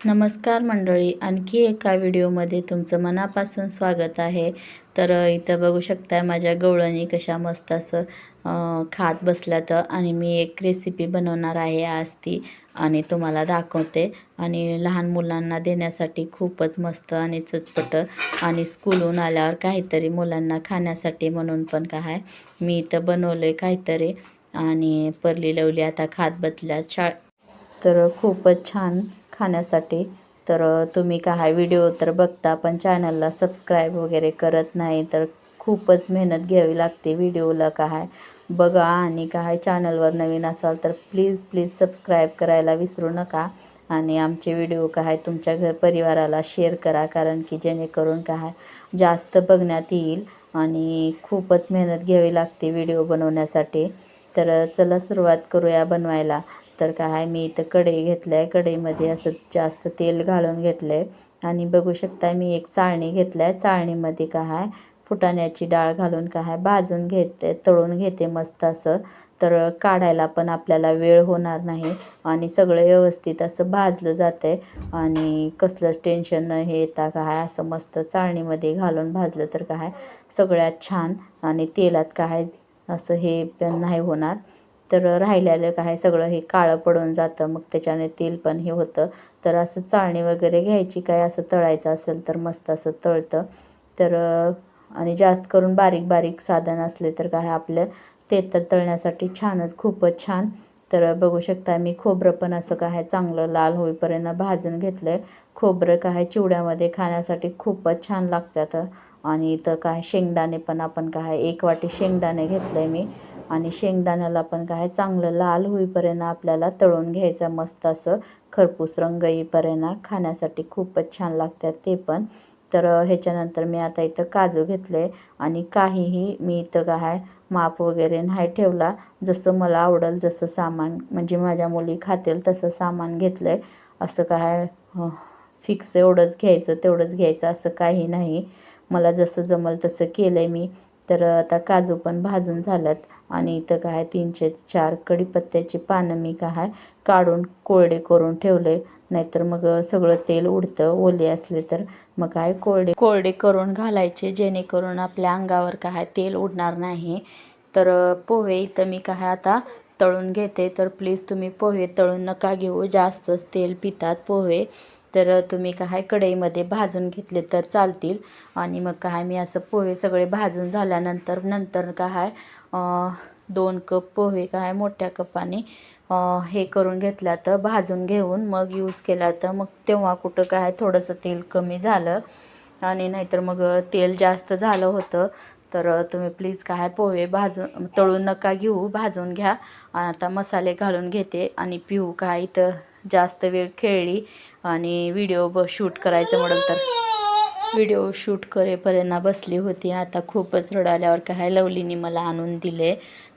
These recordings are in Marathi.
नमस्कार मंडळी आणखी एका व्हिडिओमध्ये तुमचं मनापासून स्वागत आहे. तर इथं बघू शकता माझ्या गवळणी कशा मस्त असं खात बसल्या तर आणि मी एक रेसिपी बनवणार आहे आज ती आणि तुम्हाला दाखवते. आणि लहान मुलांना देण्यासाठी खूपच मस्त आणि चटपट आणि स्कूलहून आल्यावर काहीतरी मुलांना खाण्यासाठी म्हणून पण काय. मी इथं बनवलं आहे काहीतरी आणि परली लवली आता खात बसल्या छा तर खूपच छान खाण्यासाठी. तर तुम्ही काय व्हिडिओ तर बघता पण चॅनलला सबस्क्राईब वगैरे करत नाही तर खूपच मेहनत घ्यावी लागते व्हिडिओला काय. बघा आणि काय चॅनलवर नवीन असाल तर प्लीज प्लीज सबस्क्राईब करायला विसरू नका. आणि आमचे व्हिडिओ काय तुमच्या घर परिवाराला शेअर करा कारण की जेणेकरून काय जास्त बघण्यात येईल आणि खूपच मेहनत घ्यावी लागते व्हिडिओ बनवण्यासाठी. तर चला सुरुवात करूया बनवायला. तर काय मी इथं कढई घेतलं आहे कढईमध्ये असं जास्त तेल घालून घेतलं आहे आणि बघू शकता मी एक चाळणी घेतलं आहे चाळणीमध्ये काय फुटाण्याची डाळ घालून काय भाजून घेते तळून घेते मस्त असं. तर काढायला पण आपल्याला वेळ होणार नाही. आणि सगळं व्यवस्थित असं भाजलं जातं आहे आणि कसलंच टेन्शन न हे येता काय असं मस्त चाळणीमध्ये घालून भाजलं तर काय सगळ्यात छान. आणि तेलात काय असं हे पण नाही होणार. तर राहिलेलं काय? सगळं हे काळं पडून जातं मग त्याच्याने तेल पण हे होतं. तर असं चाळणी वगैरे घ्यायची काय असं तळायचं असेल तर मस्त असं तळतं. तर आणि जास्त करून बारीक बारीक साधन असले तर काय आपलं ते तर तळण्यासाठी छानच खूपच छान. तर बघू शकता मी खोबरं पण असं काय चांगलं लाल होईपर्यंत भाजून घेतलं आहे खोबरं काय चिवड्यामध्ये खाण्यासाठी खूपच छान लागतात. आणि इथं काय शेंगदाणे पण आपण काय एक वाटी शेंगदाणे घेतलं आहे मी. आणि शेंगदाण्याला पण काय चांगलं लाल होईपर्यंत आपल्याला तळून घ्यायचा मस्त असं खरपूस रंग येईपर्यंत खाण्यासाठी खूपच छान लागतात ते पण. तर ह्याच्यानंतर मी आता इथं काजू घेतले आणि काहीही मी इथं काय माप वगैरे नाही ठेवला. जसं मला आवडेल जसं सामान म्हणजे माझ्या मुली खातील तसं सामान घेतलं आहे असं काय फिक्स एवढंच घ्यायचं तेवढंच घ्यायचं असं काही नाही. मला जसं जमल तसं केलं आहे मी. तर आता काजू पण भाजून झाल्यात. आणि इथं काय तीनशे चार कढीपत्त्याची पानं मी काय काढून कोरडे करून ठेवले. नाहीतर मग सगळं तेल उडतं ओले असले तर मग काय कोरडे कोरडे करून घालायचे जेणेकरून आपल्या अंगावर काय तेल उडणार नाही. तर पोहे इथं मी काय आता तळून घेते. तर प्लीज तुम्ही पोहे तळून नका घेऊ. जास्तच तेल पितात पोहे. तर तुम्ही काय कढईमध्ये भाजून घेतले तर चालतील. आणि मग काय मी असं पोहे सगळे भाजून झाल्यानंतर नंतर काय दोन कप पोहे काय मोठ्या कपाने हे करून घेतल्या तर भाजून घेऊन मग यूज केला तर मग तेव्हा कुठं काय थोडंसं तेल कमी झालं. आणि नाहीतर मग तेल जास्त झालं होतं. तर तुम्ही प्लीज काय पोहे भाजून तळून नका घेऊ भाजून घ्या. आता मसाले घालून घेते. आणि पिऊ काय इथं जास्त वेळ खेळली आणि व्हिडिओ ब शूट करायचं म्हणून तर व्हिडिओ शूट करेपर्यंत बसली होती. आता खूपच रडाल्यावर काय लवलीने मला आणून दिले.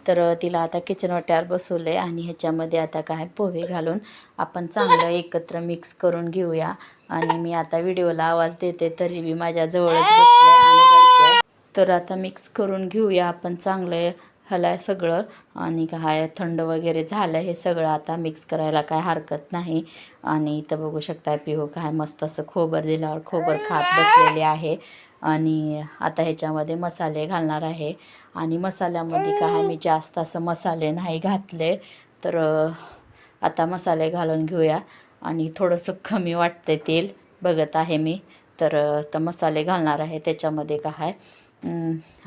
तर तिला आता किचन वाट्यावर बसवलं आणि ह्याच्यामध्ये आता काय पोहे घालून आपण चांगलं एकत्र मिक्स करून घेऊया. आणि मी आता व्हिडिओला आवाज देते तरी मी माझ्याजवळच बसले आणि तर आता मिक्स करून घेऊया. आपण चांगलं ह्याला सगळं. आणि काय थंड वगैरे झालं हे सगळं आता मिक्स करायला काय हरकत नाही. आणि इथं बघू शकता पिहू काय मस्त असं खोबर दिल्यावर खोबर खात बसलेले आहे. आणि आता ह्याच्यामध्ये मसाले घालणार आहे. आणि मसाल्यामध्ये काय मी जास्त असं मसाले नाही घातले. तर आता मसाले घालून घेऊया. आणि थोडंसं कमी वाटते तेल बघत आहे मी. तर तर मसाले घालणार आहे त्याच्यामध्ये काय.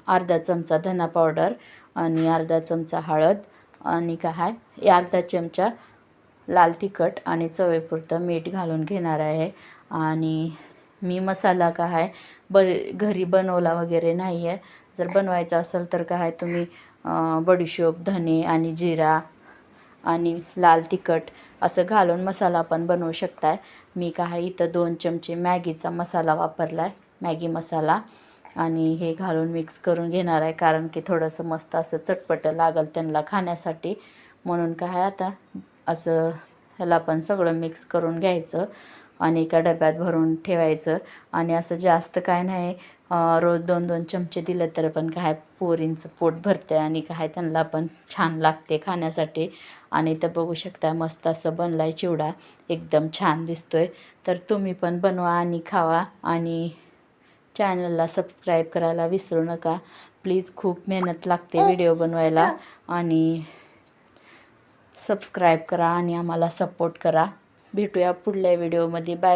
अर्धा चमचा धना पावडर आणि अर्धा चमचा हळद आणि काय? अर्धा चमचा लाल तिखट आणि चवेपुरतं मीठ घालून घेणार आहे. आणि मी मसाला का आहे ब घरी बनवला वगैरे नाही आहे जर बनवायचा असेल तर काय? तुम्ही बडीशोप धने आणि जिरा आणि लाल तिखट असं घालून मसाला पण बनवू शकताय. मी काय? इथं दोन चमचे मॅगीचा मसाला वापरला आहे मॅगी मसाला. आणि हे घालून मिक्स करून घेणार आहे कारण की थोडंसं मस्त असं चटपटं लागल त्यांना खाण्यासाठी. म्हणून काय आता असं ह्याला पण सगळं मिक्स करून घ्यायचं आणि एका डब्यात भरून ठेवायचं. आणि असं जास्त काय नाही रोज दोन दोन चमचे दिले तर पण काय पोरींचं पोट भरते आणि काय त्यांना पण छान लागते खाण्यासाठी. आणि तर बघू शकता मस्त असं बनला आहे चिवडा. एकदम छान दिसतोय. तर तुम्ही पण बनवा आणि खावा आणि चॅनलला सबस्क्राईब करायला विसरू नका. प्लीज खूप मेहनत लागते व्हिडिओ बनवायला. आणि सबस्क्राईब करा आणि आम्हाला सपोर्ट करा. भेटूया पुढल्या व्हिडिओमध्ये. बाय